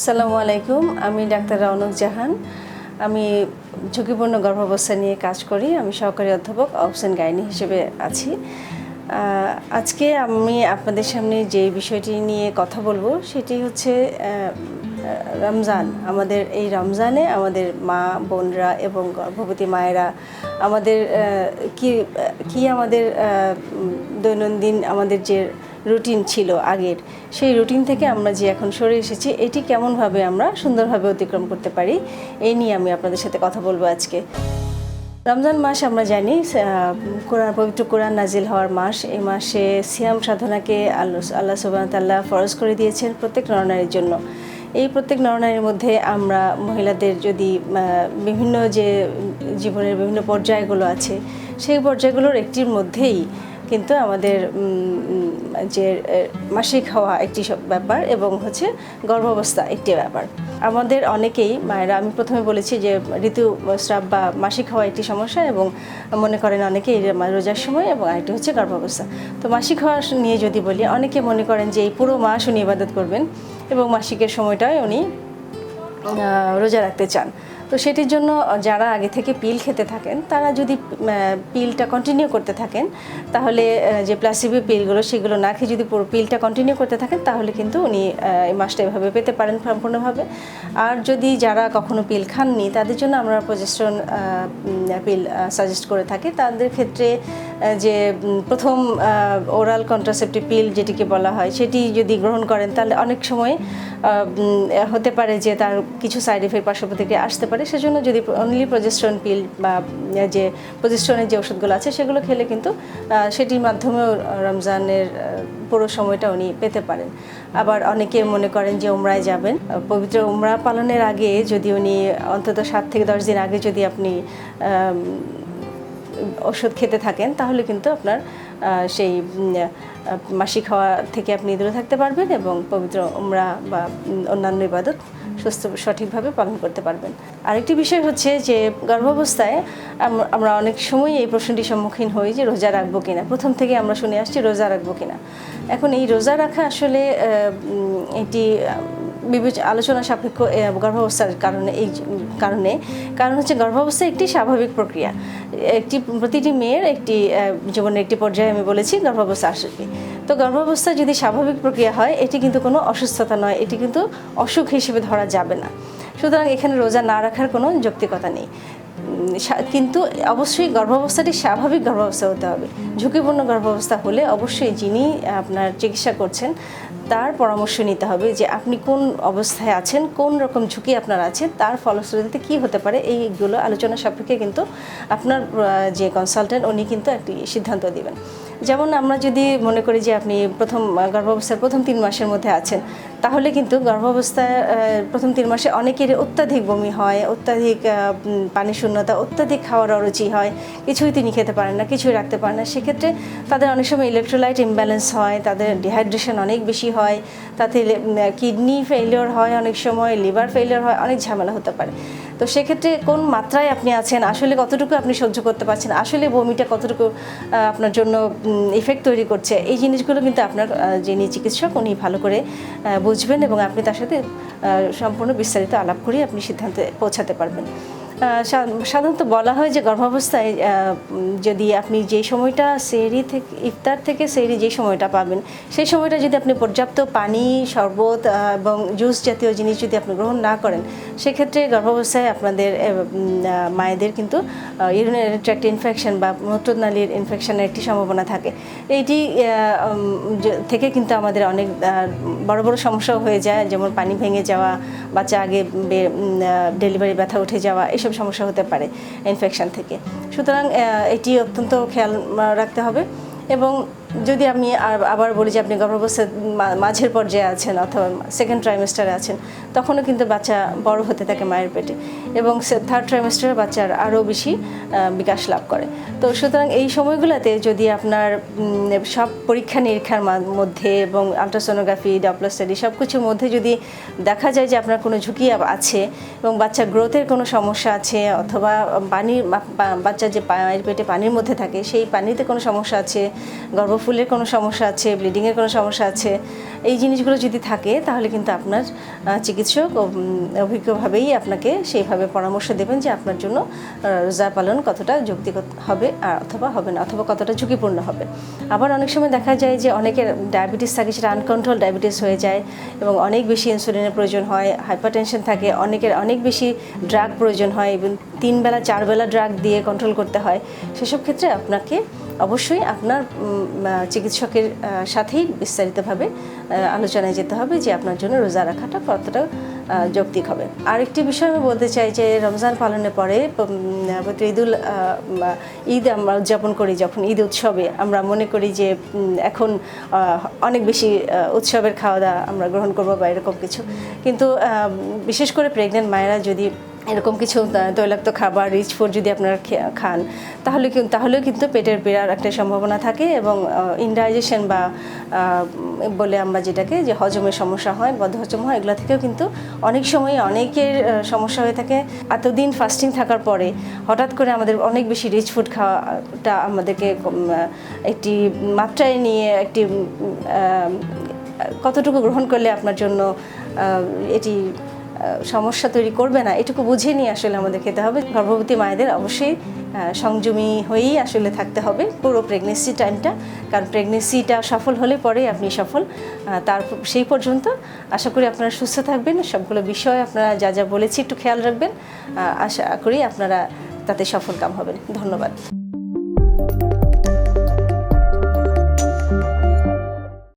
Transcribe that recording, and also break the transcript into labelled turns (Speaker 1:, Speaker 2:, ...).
Speaker 1: আসসালামু আলাইকুম, আমি ডাক্তার রৌনক জাহান। আমি ঝুঁকিপূর্ণ গর্ভাবস্থা নিয়ে কাজ করি, আমি সহকারী অধ্যাপক অপশন গাইনি হিসেবে আছি। আজকে আমি আপনাদের সামনে যে বিষয়টি নিয়ে কথা বলব, সেটি হচ্ছে রমজান। আমাদের এই রমজানে আমাদের মা, বোনরা এবং গর্ভবতী মায়েরা আমাদের কি কি আমাদের দৈনন্দিন আমাদের যে রুটিন ছিল আগের। সেই রুটিন থেকে আমরা যে এখন সরে এসেছি, এটি কেমনভাবে আমরা সুন্দরভাবে অতিক্রম করতে পারি, এই নিয়ে আমি আপনাদের সাথে কথা বলব আজকে। রমজান মাস আমরা জানি কোরআন, পবিত্র কোরআন নাজিল হওয়ার মাস। এই মাসে সিয়াম সাধনাকে আল্লাহ আল্লাহ সুবাহতাল্লাহ ফরজ করে দিয়েছেন প্রত্যেক নরনারীর জন্য। এই প্রত্যেক নরনারীর মধ্যে আমরা মহিলাদের যদি বিভিন্ন যে জীবনের বিভিন্ন পর্যায়গুলো আছে, সেই পর্যায়গুলোর একটির মধ্যেই কিন্তু আমাদের যে মাসিক হওয়া একটি ব্যাপার এবং হচ্ছে গর্ভাবস্থা একটি ব্যাপার। আমাদের অনেকেই মায়েরা, আমি প্রথমে বলেছি যে ঋতুস্রাব বা মাসিক হওয়া একটি সমস্যা এবং মনে করেন অনেকে এই রোজার সময় এবং আরেকটি হচ্ছে গর্ভাবস্থা। তো মাসিক হওয়া নিয়ে যদি বলি, অনেকে মনে করেন যে, এই পুরো মাস উনি ইবাদত করবেন এবং মাসিকের সময়টায় উনি রোজা রাখতে চান। তো সেটির জন্য যারা আগে থেকে পিল খেতে থাকেন, তারা যদি পিলটা কন্টিনিউ করতে থাকেন, তাহলে যে প্লাসিবি পিলগুলো, সেগুলো না খেয়ে যদি পুরো পিলটা কন্টিনিউ করতে থাকেন, তাহলে কিন্তু উনি এই মাসটা এভাবে পেতে পারেন সম্পূর্ণভাবে। আর যদি যারা কখনো পিল খাননি, তাদের জন্য আমরা প্রজেস্ট্রন পিল সাজেস্ট করে থাকি। তাদের ক্ষেত্রে যে প্রথম ওরাল কন্ট্রাসেপটিভ পিল যেটিকে বলা হয়, সেটি যদি গ্রহণ করেন, তাহলে অনেক সময় হতে পারে যে, তার কিছু সাইড এফেক্ট পার্শ্ব প্রতিক্রিয়া আসতে পারে। সেজন্য যদি অনলি প্রজেস্ট্রন পিল বা যে প্রজেস্ট্রনের যে ওষুধগুলো আছে, সেগুলো খেলে কিন্তু সেটির মাধ্যমেও রমজানের পুরো সময়টা উনি পেতে পারেন। আবার অনেকে মনে করেন যে, উমরায় যাবেন। পবিত্র উমরা পালনের আগে যদি উনি অন্তত সাত থেকে দশ দিন আগে যদি আপনি ওষুধ খেতে থাকেন, তাহলে কিন্তু আপনার সেই মাসিক হওয়া থেকে আপনি দূরে থাকতে পারবেন এবং পবিত্র উমরা বা অন্যান্য ইবাদত সুস্থ, সঠিকভাবে পালন করতে পারবেন। আরেকটি বিষয় হচ্ছে যে, গর্ভাবস্থায় আমরা অনেক সময় এই প্রশ্নটির সম্মুখীন হই যে, রোজা রাখব কিনা। প্রথম থেকে আমরা শুনে আসছি রোজা রাখব কিনা। এখন এই রোজা রাখা আসলে এটি বিবেচ আলোচনা সাপেক্ষ গর্ভাবস্থার কারণে, এই কারণে। কারণ হচ্ছে গর্ভাবস্থা একটি স্বাভাবিক প্রক্রিয়া। একটি, প্রতিটি মেয়ের একটি জীবনের একটি পর্যায়ে আমি বলেছি গর্ভাবস্থা আসবে। তো গর্ভাবস্থা যদি স্বাভাবিক প্রক্রিয়া হয়, এটি কিন্তু কোনো অসুস্থতা নয়, এটি কিন্তু অসুখ হিসেবে ধরা যাবে না। সুতরাং এখানে রোজা না রাখার কোনো যৌক্তিকতা নেই। কিন্তু অবশ্যই গর্ভাবস্থাটি স্বাভাবিক গর্ভাবস্থা হতে হবে। ঝুঁকিপূর্ণ গর্ভাবস্থা হলে অবশ্যই যিনি আপনার চিকিৎসা করছেন, তার পরামর্শ নিতে হবে যে আপনি কোন অবস্থায় আছেন, কোন রকম ঝুঁকি আপনার আছে, তার ফলশ্রুতিতে কি হতে পারে, এইগুলো আলোচনা সাপেক্ষে কিন্তু আপনার যে কনসালটেন্ট উনি কিন্তু একটি সিদ্ধান্ত দিবেন। যেমন আমরা যদি মনে করি যে আপনি প্রথম গর্ভাবস্থার প্রথম তিন মাসের মধ্যে আছেন তাহলে কিন্তু গর্ভাবস্থায় প্রথম তিন মাসে অনেকের অত্যাধিক বমি হয়, অত্যাধিক পানি শূন্যতা, অত্যাধিক খাওয়ার অরুচি হয়, কিছুই তিনি খেতে পারেন না, কিছুই রাখতে পারেন না। সেক্ষেত্রে তাদের অনেক সময় ইলেকট্রোলাইট ইমব্যালেন্স হয়, তাদের ডিহাইড্রেশন অনেক বেশি হয়, তাতে কিডনি ফেলিওর হয় অনেক সময় লিভার ফেলিওর হয়, অনেক ঝামেলা হতে পারে। তো সেক্ষেত্রে কোন মাত্রায় আপনি আছেন, আসলে কতটুকু আপনি সহ্য করতে পারছেন, আসলে বমিটা কতটুকু আপনার জন্য ইফেক্ট তৈরি করছে, এই জিনিসগুলো কিন্তু আপনার যিনি চিকিৎসক, উনি ভালো করে বুঝবেন এবং আপনি তার সাথে সম্পূর্ণ বিস্তারিত আলাপ করে আপনি সিদ্ধান্তে পৌঁছাতে পারবেন। সাধারণত বলা হয় যে গর্ভাবস্থায় যদি আপনি যে সময়টা সেরি থেকে, ইফতার থেকে সেরি যে সময়টা পাবেন, সেই সময়টা যদি আপনি পর্যাপ্ত পানি, শরবত এবং জুস জাতীয় জিনিস যদি আপনি গ্রহণ না করেন, সেক্ষেত্রে গর্ভাবস্থায় আপনাদের মায়েদের কিন্তু ইউরিনারি ট্র্যাক্ট ইনফেকশন বা মূত্রনালীর ইনফেকশনের একটি সম্ভাবনা থাকে। এইটি থেকে কিন্তু আমাদের অনেক বড় বড় সমস্যাও হয়ে যায়, যেমন পানি ভেঙে যাওয়া, বাচ্চা আগে ডেলিভারি ব্যথা উঠে যাওয়া, এসব সমস্যা হতে পারে ইনফেকশান থেকে। সুতরাং এটি অত্যন্ত খেয়াল রাখতে হবে এবং যদি আমি আবার বলি যে আপনি গর্ভাবস্থার মা- মাঝের পর্যায়ে আছেন অথবা সেকেন্ড ট্রাইমেস্টারে আছেন, তখনও কিন্তু বাচ্চা বড় হতে থাকে মায়ের পেটে এবং থার্ড ট্রাইমেস্টারে বাচ্চার আরও বেশি বিকাশ লাভ করে। তো সুতরাং এই সময়গুলোতে যদি আপনার সব পরীক্ষা নিরীক্ষার মধ্যে এবং আলট্রাসোনোগ্রাফি ডপলার স্টাডি সব কিছুর মধ্যে যদি দেখা যায় যে আপনার কোনো ঝুঁকি আছে এবং বাচ্চার গ্রোথের কোনো সমস্যা আছে অথবা পানির বা- বা- যে পায়ের পেটে পানির মধ্যে থাকে, সেই পানিতে কোনো সমস্যা আছে গর্ভ ফুলের কোনো সমস্যা আছে ব্লিডিংয়ের কোনো সমস্যা আছে, এই জিনিসগুলো যদি থাকে, তাহলে কিন্তু আপনার চিকিৎসক অভিজ্ঞভাবেই আপনাকে সেইভাবে পরামর্শ দেবেন যে আপনার জন্য রোজা পালন কতটা যৌক্তিক হবে, আর অথবা হবে না, অথবা কতটা ঝুঁকিপূর্ণ হবে। আবার অনেক সময় দেখা যায় যে অনেকের ডায়াবেটিস থাকে, সেটা আনকন্ট্রোল ডায়াবেটিস হয়ে যায় এবং অনেক বেশি ইনসুলিনের প্রয়োজন হয় হাইপার টেনশন থাকে, অনেকের অনেক বেশি ড্রাগ প্রয়োজন হয় এবং তিন বেলা চার বেলা ড্রাগ দিয়ে কন্ট্রোল করতে হয়। সেসব ক্ষেত্রে আপনাকে অবশ্যই আপনার চিকিৎসকের সাথেই বিস্তারিতভাবে আলোচনায় যেতে হবে যে আপনার জন্য রোজা রাখাটা কতটা যৌক্তিক হবে। আরেকটি বিষয় আমি বলতে চাই যে রমজান পালনের পরে পবিত্র ঈদুল ঈদ আমরা উদযাপন করি যখন ঈদ উৎসবে, আমরা মনে করি যে এখন অনেক বেশি উৎসবের খাওয়া দাওয়া আমরা গ্রহণ করব বা এরকম কিছু। কিন্তু বিশেষ করে প্রেগনেন্ট মায়েরা যদি এরকম কিছু তৈলাক্ত খাবার রিচ ফুড যদি আপনারা খান, তাহলে কিন্তু তাহলেও কিন্তু পেটের পীড়ার একটা সম্ভাবনা থাকে এবং ইনডাইজেশন বা বলে আমরা যেটাকে, যে হজমের সমস্যা হয়, বদহজম হয়, এগুলো থেকেও কিন্তু অনেক সময় অনেকের সমস্যা হয়ে থাকে। এতদিন ফাস্টিং থাকার পরে হঠাৎ করে আমাদের অনেক বেশি রিচ ফুড খাওয়াটা আমাদেরকে একটি মাত্রায় নিয়ে একটি কতটুকু গ্রহণ করলে আপনার জন্য এটি সমস্যা তৈরি করবে না, এটুকু বুঝে নিয়ে আসলে আমাদের খেতে হবে। গর্ভবতী মায়েদের অবশ্যই সংযমী হয়েই আসলে থাকতে হবে পুরো প্রেগনেন্সি টাইমটা কারণ প্রেগনেন্সিটা সফল হলে পরে আপনি সফল। তার সেই পর্যন্ত আশা করি আপনারা সুস্থ থাকবেন, সবগুলো বিষয় আপনারা যা যা বলেছি একটু খেয়াল রাখবেন। আশা করি আপনারা তাতে সফল কাম হবেন। ধন্যবাদ।